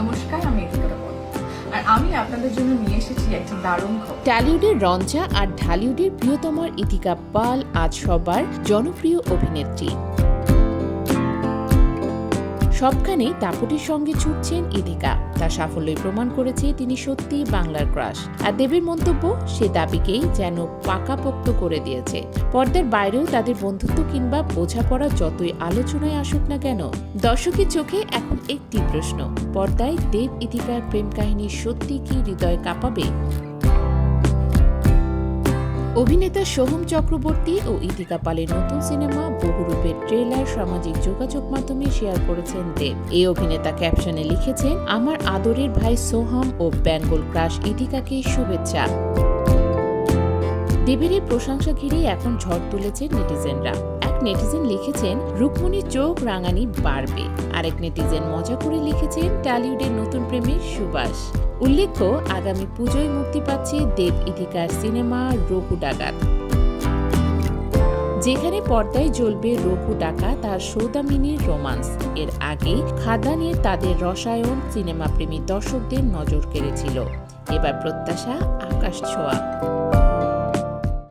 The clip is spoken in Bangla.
নমস্কার, আমি আর আমি আপনাদের জন্য নিয়ে এসেছি একটা দারুণ খবর। টলিউডের রঞ্জা আর ঢালিউডের প্রিয়তমার ইতিকা পাল আজ সবার জনপ্রিয় অভিনেত্রী। সবখানেই দাপটের সঙ্গে ছুটছেন ইদিকা তার সাফল্যই প্রমাণ করেছে তিনি সত্যিই বাংলার ক্রাশ। আর দেবের মন্তব্য, সে দাবিকেই যেন পাকাপোক্ত করে দিয়েছে। পর্দার বাইরেও তাদের বন্ধুত্ব কিংবা বোঝাপড়া যতই আলোচনায় আসুক না কেন, দর্শকের চোখে এখন একটি প্রশ্ন, পর্দায় দেব ইদিকার প্রেম কাহিনী সত্যি কি হৃদয় কাঁপাবে? অভিনেতা সোহম চক্রবর্তী ও ইতিকা পালের নতুন সিনেমা বহুরূপের ট্রেলার সামাজিক যোগাযোগ মাধ্যমে শেয়ার করেছেন দেব। এই অভিনেতা ক্যাপশনে লিখেছেন, আমার আদরের ভাই সোহম ও বেঙ্গল ক্রাশ ইতিকাকে শুভেচ্ছা। দেবের এই প্রশংসা ঘিরে এখন ঝড় তুলেছেন নেটিজেনরা। নেটিজেন লিখেছেন, রুকমণির চোখ রাঙানি বাড়বে। আরেক নেটিজেন মজা করে লিখেছেন, টলিউডের নতুন প্রেমিক সুবাস উল্লেখ্য, আগামী পুজোয় মুক্তি পাচ্ছে দেব ইথিকার সিনেমা রঘু ডাকাত। যেখানে পর্দায় জ্বলবে রঘু ডাকা তার সৌদামিনীর রোমান্স। এর আগে খাদানের তাদের রসায়ন সিনেমা প্রেমী দর্শকদের নজর কেড়েছিল। এবার প্রত্যাশা আকাশ ছোঁয়া।